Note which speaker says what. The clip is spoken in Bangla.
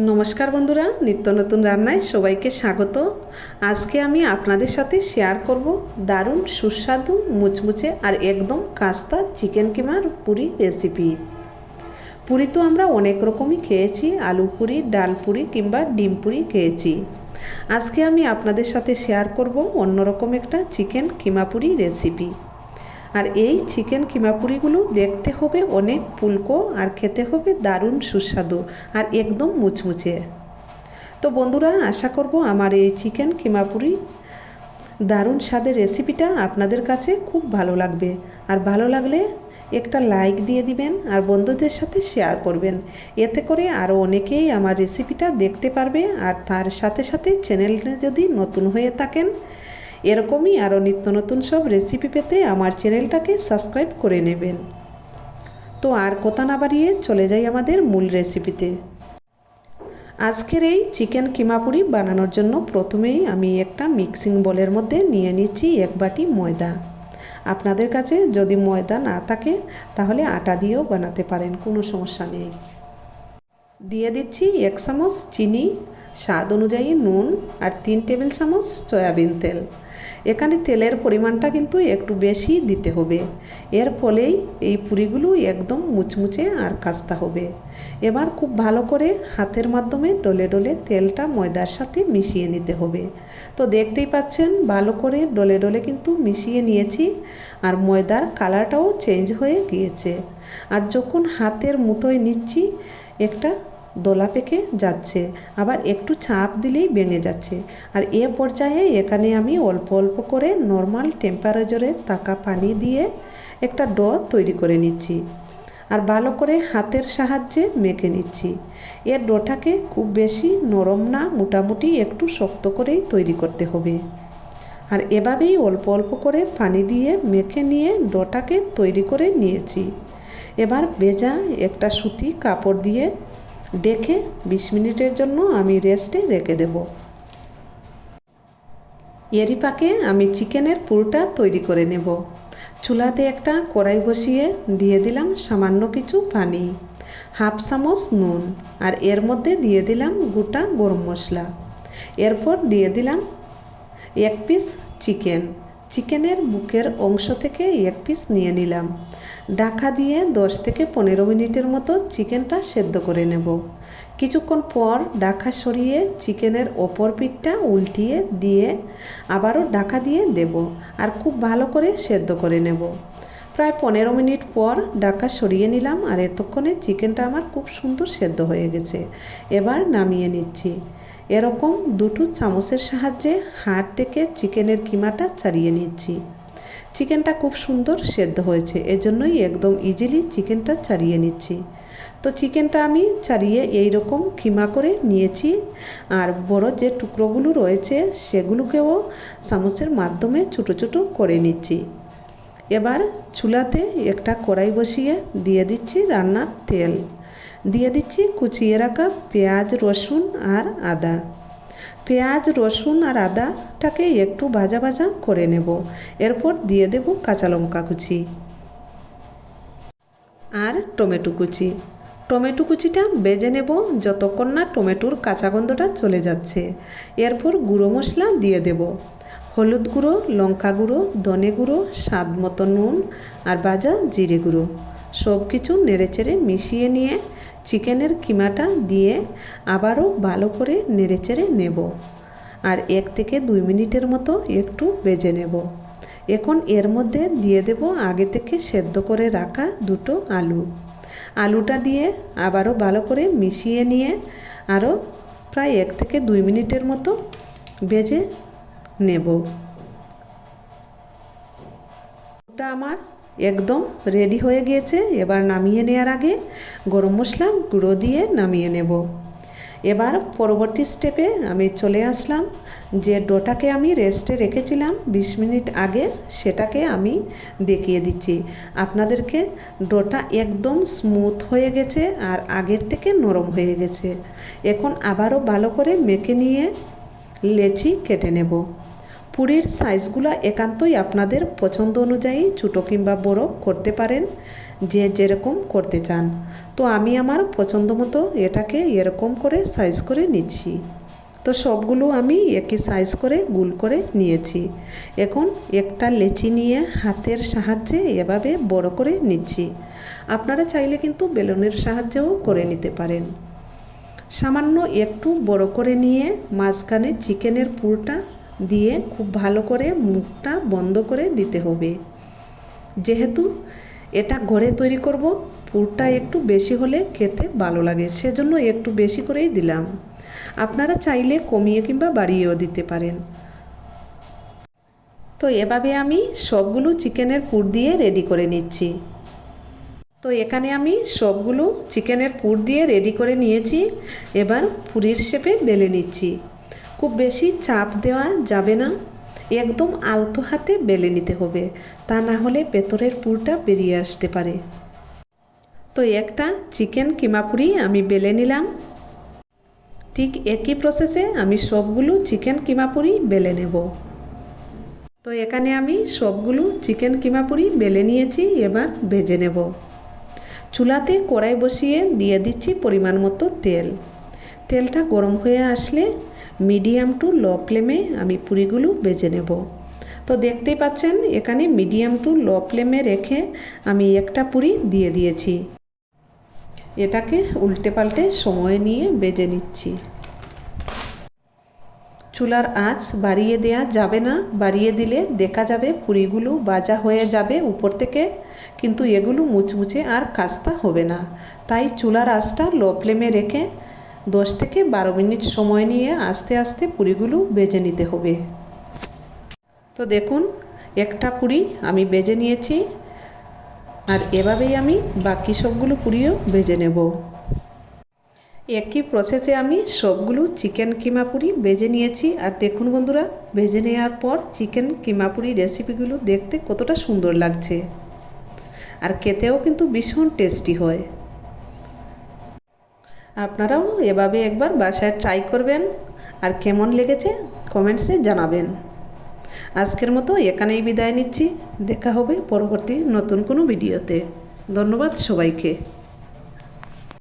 Speaker 1: নমস্কার বন্ধুরা, নিত্য নতুন রান্নায় সবাইকে স্বাগত। আজকে আমি আপনাদের সাথে শেয়ার করব দারুণ সুস্বাদু, মুচমুচে আর একদম কাস্তা চিকেন কিমার পুরি রেসিপি পুরি তো আমরা অনেক রকমই খেয়েছি, আলু পুরি, ডাল পুরি কিংবা ডিম পুরি খেয়েছি। আজকে আমি আপনাদের সাথে শেয়ার করব অন্যরকম একটা চিকেন কিমা পুরি রেসিপি আর এই চিকেন কিমাপুরিগুলো দেখতে হবে অনেক পুলকো আর খেতে হবে দারুণ সুস্বাদু আর একদম মুচমুচে। তো বন্ধুরা, আশা করব আমার এই চিকেন কিমাপুরি দারুণ স্বাদের রেসিপিটা আপনাদের কাছে খুব ভালো লাগবে। আর ভালো লাগলে একটা লাইক দিয়ে দিবেন আর বন্ধুদের সাথে শেয়ার করবেন। এতে করে আরও অনেকেই আমার রেসিপিটা দেখতে পারবে আর তার সাথে সাথে চ্যানেলটা যদি নতুন হয়ে থাকেন এরকমই আরও নিত্য নতুন সব রেসিপি পেতে আমার চ্যানেলটাকে সাবস্ক্রাইব করে নেবেন। তো আর কথা না বাড়িয়ে চলে যাই আমাদের মূল রেসিপিতে আজকের এই চিকেন কিমাপুরি বানানোর জন্য প্রথমেই আমি একটা মিক্সিং বলের মধ্যে নিয়ে নিচ্ছি এক বাটি ময়দা। আপনাদের কাছে যদি ময়দা না থাকে, তাহলে আটা দিয়েও বানাতে পারেন, কোনো সমস্যা নেই। দিয়ে দিচ্ছি এক চামচ চিনি, স্বাদ অনুযায়ী নুন আর তিন টেবিল চামচ সয়াবিন তেল। এখানে তেলের পরিমাণটা কিন্তু একটু বেশি দিতে হবে। এর ফলেই এই পুরিগুলো একদম মুচমুচে আর কাস্তা হবে। এবার খুব ভালো করে হাতের মাধ্যমে ডলে ডলে তেলটা ময়দার সাথে মিশিয়ে নিতে হবে। তো দেখতেই পাচ্ছেন, ভালো করে ডলে ডলে কিন্তু মিশিয়ে নিয়েছি আর ময়দার কালারটাও চেঞ্জ হয়ে গিয়েছে। আর যখন হাতের মুঠোয় নিচ্ছি, একটা দোলা পেকে যাচ্ছে। আবার একটু চাপ দিলেই ভেঙে যাচ্ছে। আর এ পর্যায়ে এখানে আমি অল্প অল্প করে নর্মাল টেম্পারেচারে তাকা পানি দিয়ে একটা ড তৈরি করে নিচ্ছি। আর ভালো করে হাতের সাহায্যে মেখে নিচ্ছি। এর ডোটাকে খুব বেশি নরম না, মোটামুটি একটু শক্ত করেই তৈরি করতে হবে। আর এভাবেই অল্প অল্প করে পানি দিয়ে মেখে নিয়ে ডোটাকে তৈরি করে নিয়েছি। এবার বেজা একটা সুতি কাপড় দিয়ে ডেকে বিশ মিনিটের জন্য আমি রেস্টে রেখে দেব। এরই পাকে আমি চিকেনের পুরোটা তৈরি করে নেব। চুলাতে একটা কড়াই বসিয়ে দিয়ে দিলাম সামান্য কিছু পানি, হাফ চামচ নুন আর এর মধ্যে দিয়ে দিলাম গোটা গরম মশলা। এরপর দিয়ে দিলাম এক পিস চিকেন। চিকেনের বুকের অংশ থেকে এক পিস নিয়ে নিলাম। ডাকা দিয়ে দশ থেকে পনেরো মিনিটের মতো চিকেনটা সেদ্ধ করে নেব। কিছুক্ষণ পর ডাকা সরিয়ে চিকেনের ওপর পিঠটা উল্টিয়ে দিয়ে আবারও ডাকা দিয়ে দেব আর খুব ভালো করে সেদ্ধ করে নেব। প্রায় পনেরো মিনিট পর ডাকা সরিয়ে নিলাম আর এতক্ষণে চিকেনটা আমার খুব সুন্দর সেদ্ধ হয়ে গেছে। এবার নামিয়ে নিচ্ছি। এরকম দুটো চামচের সাহায্যে হাড় থেকে চিকেনের কিমাটা ছাড়িয়ে নিচ্ছি। চিকেনটা খুব সুন্দর সেদ্ধ হয়েছে, এজন্যই একদম ইজিলি চিকেনটা ছাড়িয়ে নিচ্ছি। তো চিকেনটা আমি ছাড়িয়ে এই রকম কিমা করে নিয়েছি আর বড় যে টুকরোগুলো রয়েছে সেগুলোকেও চামচের মাধ্যমে ছোটো ছোটো করে নিচ্ছি। এবার চুলাতে একটা কড়াই বসিয়ে দিয়ে দিচ্ছি রান্নার তেল। দিয়ে দিচ্ছি কুচিয়ে রাখা পেঁয়াজ, রসুন আর আদা। পেঁয়াজ, রসুন আর আদাটাকে একটু ভাজা ভাজা করে নেব। এরপর দিয়ে দেব কাঁচা লঙ্কা কুচি আর টমেটো কুচি। টমেটো কুচিটা বেজে নেব যতক্ষণ না টমেটোর কাঁচা গন্ধটা চলে যাচ্ছে। এরপর গুঁড়ো মশলা দিয়ে দেব। হলুদ গুঁড়ো, লঙ্কা গুঁড়ো, ধনে গুঁড়ো, স্বাদ মতো নুন আর ভাজা জিরে গুঁড়ো। সব কিছু নেড়েচেড়ে মিশিয়ে নিয়ে চিকেনের কিমাটা দিয়ে আবারও ভালো করে নেড়েচেড়ে নেব আর এক থেকে দুই মিনিটের মতো একটু বেজে নেব। এখন এর মধ্যে দিয়ে দেব আগে থেকে সেদ্ধ করে রাখা দুটো আলু। আলুটা দিয়ে আবারও ভালো করে মিশিয়ে নিয়ে আরও প্রায় এক থেকে দুই মিনিটের মতো বেজে নেব। ওটা আমার একদম রেডি হয়ে গিয়েছে। এবার নামিয়ে নেওয়ার আগে গরম মশলা গুঁড়ো দিয়ে নামিয়ে নেব। এবার পরবর্তী স্টেপে আমি চলে আসলাম। যে ডোটাকে আমি রেস্টে রেখেছিলাম, বিশ মিনিট আগে সেটাকে আমি দেখিয়ে দিচ্ছি। আপনাদেরকে ডোটা একদম স্মুথ হয়ে গেছে আর আগের থেকে নরম হয়ে গেছে। এখন আবারও ভালো করে মেখে নিয়ে লেচি কেটে নেব। পুরীর সাইজগুলো একান্তই আপনাদের পছন্দ অনুযায়ী ছোটো কিংবা বড় করতে পারেন, যে যেরকম করতে চান। তো আমি আমার পছন্দ মতো এটাকে এরকম করে সাইজ করে নিচ্ছি। তো সবগুলো আমি একই সাইজ করে গুল করে নিয়েছি। এখন একটা লেচি নিয়ে হাতের সাহায্যে এভাবে বড় করে নিচ্ছি। আপনারা চাইলে কিন্তু বেলুনের সাহায্যেও করে নিতে পারেন। সামান্য একটু বড় করে নিয়ে মাঝখানে চিকেনের পুরটা দিয়ে খুব ভালো করে মুখটা বন্ধ করে দিতে হবে। যেহেতু এটা ঘরে তৈরি করব, পুরটা একটু বেশি হলে খেতে ভালো লাগে, সেজন্য একটু বেশি করেই দিলাম। আপনারা চাইলে কমিয়ে কিংবা বাড়িয়েও দিতে পারেন। তো এভাবে আমি সবগুলো চিকেনের পুর দিয়ে রেডি করে নিচ্ছি। তো এখানে আমি সবগুলো চিকেনের পুর দিয়ে রেডি করে নিয়েছি, এবার পুরীর শেপে বেলে নিচ্ছি। খুব বেশি চাপ দেওয়া যাবে না। একদম আলতো হাতে বেলে নিতে হবে, তা না হলে ভেতরের পুরটা বেরিয়ে আসতে পারে। তো একটা চিকেন কিমাপুরি আমি বেলে নিলাম। ঠিক একই প্রসেসে আমি সবগুলো চিকেন কিমাপুরি বেলে নেব। তো এখানে আমি সবগুলো চিকেন কিমাপুরি বেলে নিয়েছি, এবার ভেজে নেব। চুলাতে কড়াই বসিয়ে দিয়ে দিচ্ছি পরিমাণ মতো তেল। তেলটা গরম হয়ে আসলে মিডিয়াম টু লো ফ্লেমে আমি পুরিগুলো বেজে নেব। তো দেখতেই পাচ্ছেন, এখানে মিডিয়াম টু লো ফ্লেমে রেখে আমি একটা পুরি দিয়ে দিয়েছি। এটাকে উল্টে পাল্টে সময় নিয়ে বেজে নিচ্ছি। চুলার আঁচ বাড়িয়ে দেওয়া যাবে না। বাড়িয়ে দিলে দেখা যাবে পুরিগুলো বাজা হয়ে যাবে উপর থেকে, কিন্তু এগুলো মুচমুচে আর কাস্তা হবে না। তাই চুলার আঁচটা লো ফ্লেমে রেখে দশ থেকে বারো মিনিট সময় নিয়ে আস্তে আস্তে পুরিগুলো বেজে নিতে হবে। তো দেখুন, একটা পুরি আমি বেজে নিয়েছি আর এভাবেই আমি বাকি সবগুলো পুরিও বেজে নেব। একই প্রসেসে আমি সবগুলো চিকেন কিমাপুরি বেজে নিয়েছি আর দেখুন বন্ধুরা ভেজে নেওয়ার পর চিকেন কিমাপুরি রেসিপিগুলো দেখতে কতটা সুন্দর লাগছে। আর খেতেও কিন্তু ভীষণ টেস্টি হয়। আপনারাও এভাবে একবার বাসায় ট্রাই করবেন আর কেমন লেগেছে কমেন্টসে জানাবেন। আজকের মতো এখানেই বিদায় নিচ্ছি। দেখা হবে পরবর্তী নতুন কোনো ভিডিওতে। ধন্যবাদ সবাইকে।